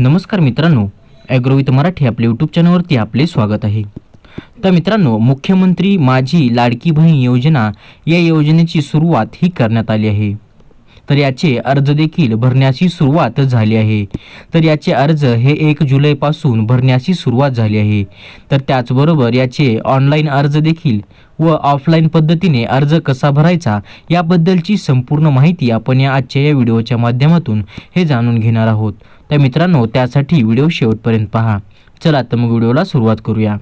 नमस्कार मित्रांनो ॲग्रोविथ मराठी आपल्या यूट्यूब चॅनलवरती आपले स्वागत आहे. तर मित्रांनो मुख्यमंत्री माझी लाडकी बहीण योजना या योजनेची सुरुवात ही करण्यात आली आहे. तर याचे अर्ज देखील भरण्याची सुरुवात झाली आहे. तर याचे अर्ज हे एक जुलैपासून भरण्याची सुरुवात झाली आहे. तर त्याचबरोबर याचे ऑनलाईन अर्ज देखील व ऑफलाईन पद्धतीने अर्ज कसा भरायचा याबद्दलची संपूर्ण माहिती आपण या आजच्या या व्हिडिओच्या माध्यमातून हे जाणून घेणार आहोत. तर मित्रांनो त्यासाठी व्हिडिओ शेवटपर्यंत पहा. चला तर मग व्हिडिओला सुरुवात करूया.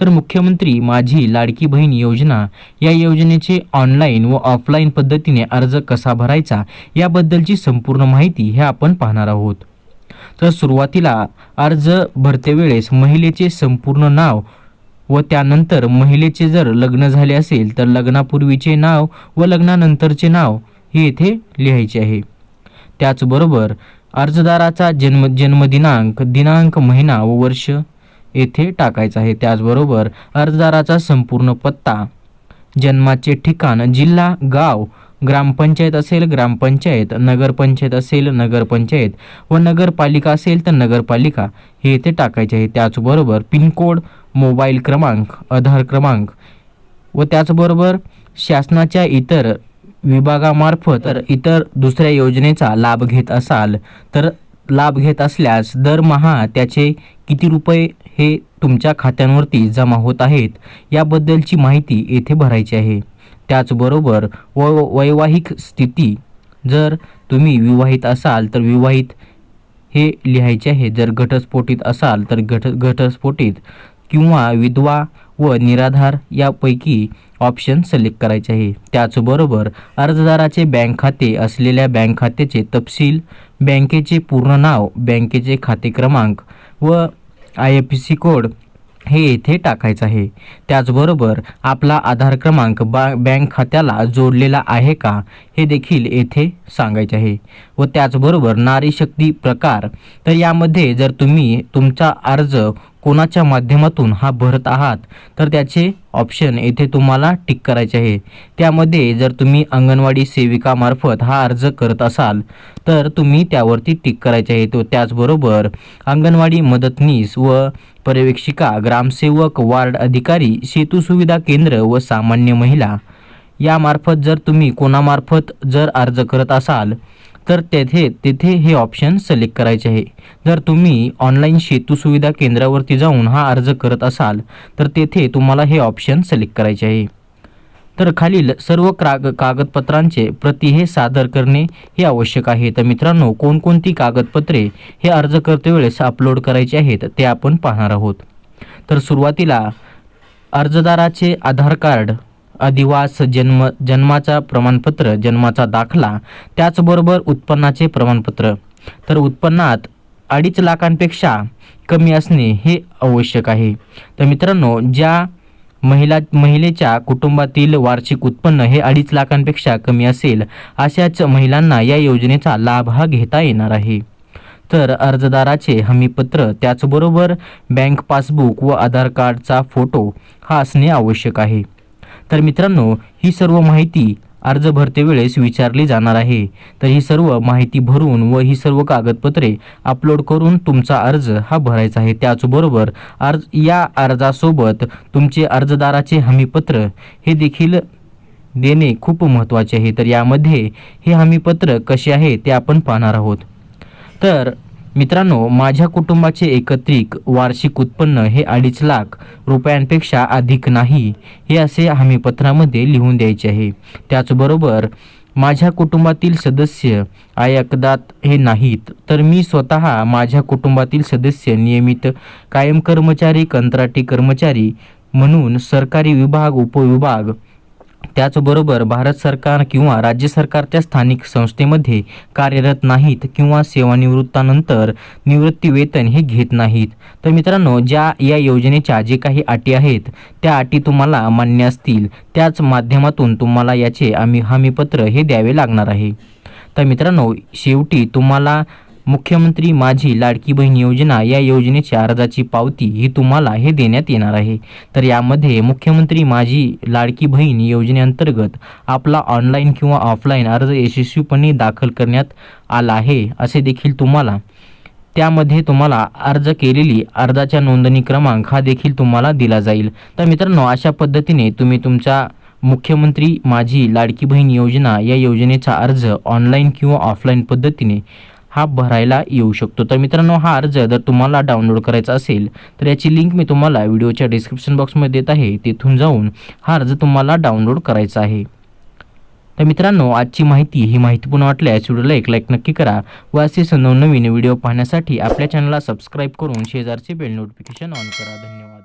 तर मुख्यमंत्री माझी लाडकी बहीण योजना या योजनेचे ऑनलाईन व ऑफलाईन पद्धतीने अर्ज कसा भरायचा याबद्दलची संपूर्ण माहिती हे आपण पाहणार आहोत. तर सुरुवातीला अर्ज भरते वेळेस महिलेचे संपूर्ण नाव व त्यानंतर महिलेचे जर लग्न झाले असेल तर लग्नापूर्वीचे नाव व लग्नानंतरचे नाव हे येथे लिहायचे आहे. त्याचबरोबर अर्जदाराचा जन्म जन्मदिनांक दिनांक महिना व वर्ष येथे टाकायचा आहे. त्याचबरोबर अर्जदाराचा संपूर्ण पत्ता जन्माचे ठिकाण जिल्हा गाव ग्रामपंचायत असेल ग्रामपंचायत नगरपंचायत असेल नगरपंचायत व नगरपालिका असेल तर नगरपालिका हे येथे टाकायचे आहे. त्याचबरोबर पिनकोड मोबाईल क्रमांक आधार क्रमांक व त्याचबरोबर शासनाच्या इतर विभागामार्फत तर इतर दुसऱ्या योजनेचा लाभ घेत असाल तर लाभ घेत असल्यास दरमहा त्याचे किती रुपये हे तुमच्या खात्यांवरती जमा होत आहेत याबद्दलची माहिती येथे भरायची आहे. त्याचबरोबर व वैवाहिक स्थिती जर तुम्ही विवाहित असाल तर विवाहित हे लिहायचे आहे. जर घटस्फोटीत असाल तर घट घटस्फोटीत किंवा विधवा व निराधार यापैकी ऑप्शन सिलेक्ट करायचे आहे. त्याचबरोबर अर्जदाराचे बँक खाते असलेल्या बँक खात्याचे तपशील बँकेचे पूर्ण नाव बँकेचे खाते क्रमांक व आय एफ सी कोड हे येथे टाकायचं आहे. त्याचबरोबर आपला आधार क्रमांक बा बँक खात्याला जोडलेला आहे का हे देखील येथे सांगायचे आहे. व त्याचबरोबर नारी शक्ती प्रकार तर यामध्ये जर तुम्ही तुमचा अर्ज कोणाच्या माध्यमातून हा भरत आहात तर त्याचे ऑप्शन येथे तुम्हाला टिक करायचे आहे. त्यामध्ये जर तुम्ही अंगणवाडी सेविकामार्फत हा अर्ज करत असाल तर तुम्ही त्यावरती टिक करायचे आहे. तो त्याचबरोबर अंगणवाडी मदतनीस व पर्यवेक्षिका ग्रामसेवक वार्ड अधिकारी सेतू सुविधा केंद्र व सामान्य महिला यामार्फत जर तुम्ही कोणामार्फत जर अर्ज करत असाल तर तेथे तेथे हे ऑप्शन सिलेक्ट करायचे आहे. जर तुम्ही ऑनलाईन सेतू सुविधा केंद्रावरती जाऊन हा अर्ज करत असाल तर तेथे तुम्हाला हे ऑप्शन सिलेक्ट करायचे आहे. तर खालील सर्व काग कागदपत्रांचे प्रती हे सादर करणे हे आवश्यक आहे. तर मित्रांनो कोणकोणती कागदपत्रे हे अर्ज करते वेळेस अपलोड करायचे आहेत ते आपण पाहणार आहोत. तर सुरुवातीला अर्जदाराचे आधार कार्ड अधिवास जन्म जन्माचा प्रमाणपत्र जन्माचा दाखला त्याचबरोबर उत्पन्नाचे प्रमाणपत्र. तर उत्पन्नात अडीच लाखांपेक्षा कमी असणे हे आवश्यक आहे. तर मित्रांनो ज्या महिला महिलेच्या कुटुंबातील वार्षिक उत्पन्न हे अडीच लाखांपेक्षा कमी असेल अशाच महिलांना या योजनेचा लाभ हा घेता येणार आहे. तर अर्जदाराचे हमीपत्र त्याचबरोबर बँक पासबुक व आधार कार्डचा फोटो हा असणे आवश्यक आहे. तर मित्रांनो ही सर्व माहिती अर्ज भरते वेळेस विचारली जाणार आहे. तर ही सर्व माहिती भरून व ही सर्व कागदपत्रे अपलोड करून तुमचा अर्ज हा भरायचा आहे. त्याचबरोबर अर्ज या अर्जासोबत तुमचे अर्जदाराचे हमीपत्र हे देखील देणे खूप महत्त्वाचे आहे. तर यामध्ये हे हमीपत्र कसे आहे ते आपण पाहणार आहोत. तर मित्रांनो माझ्या कुटुंबाचे एकत्रित वार्षिक उत्पन्न हे अडीच लाख रुपयांपेक्षा अधिक नाही हे असे हमीपत्रामध्ये लिहून द्यायचे आहे. त्याचबरोबर माझ्या कुटुंबातील सदस्य आयकदात हे नाहीत तर मी स्वतः माझ्या कुटुंबातील सदस्य नियमित कायम कर्मचारी कंत्राटी कर्मचारी म्हणून सरकारी विभाग उपविभाग त्याचबरोबर भारत सरकार किंवा राज्य सरकारच्या स्थानिक संस्थेमध्ये कार्यरत नाहीत किंवा सेवानिवृत्तानंतर निवृत्तीवेतन हे घेत नाहीत. तर मित्रांनो ज्या या योजनेच्या जे काही अटी आहेत त्या अटी तुम्हाला मान्य असतील. त्याच माध्यमातून तुम्हाला याचे आम्ही हमीपत्र हे द्यावे लागणार आहे. तर मित्रांनो शेवटी तुम्हाला मुख्यमंत्री माझी लाडकी बहीण योजना या योजनेच्या अर्जाची पावती ही तुम्हाला हे देण्यात येणार आहे. तर यामध्ये मुख्यमंत्री माझी लाडकी बहीण योजनेअंतर्गत आपला ऑनलाईन किंवा ऑफलाईन अर्ज यशस्वीपणे दाखल करण्यात आला आहे असे देखील तुम्हाला त्यामध्ये तुम्हाला अर्ज केलेली अर्जाच्या नोंदणी क्रमांक हा देखील तुम्हाला दिला जाईल. तर मित्रांनो अशा पद्धतीने तुम्ही तुमच्या मुख्यमंत्री माझी लाडकी बहीण योजना या योजनेचा अर्ज ऑनलाईन किंवा ऑफलाईन पद्धतीने हा भरायला येऊ शकतो. तर मित्रांनो हा अर्ज जर तुम्हाला डाउनलोड करायचा असेल तर याची लिंक मी तुम्हाला व्हिडिओच्या डिस्क्रिप्शन बॉक्समध्ये देत आहे. तिथून जाऊन हा अर्ज तुम्हाला डाउनलोड करायचा आहे. तर मित्रांनो आजची माहिती ही माहितीपूर्ण वाटल्यास व्हिडिओला एक लाईक नक्की करा व असे नवनवीन व्हिडिओ पाहण्यासाठी आपल्या चॅनलला सबस्क्राईब करून शेजारचे बेल नोटिफिकेशन ऑन करा. धन्यवाद.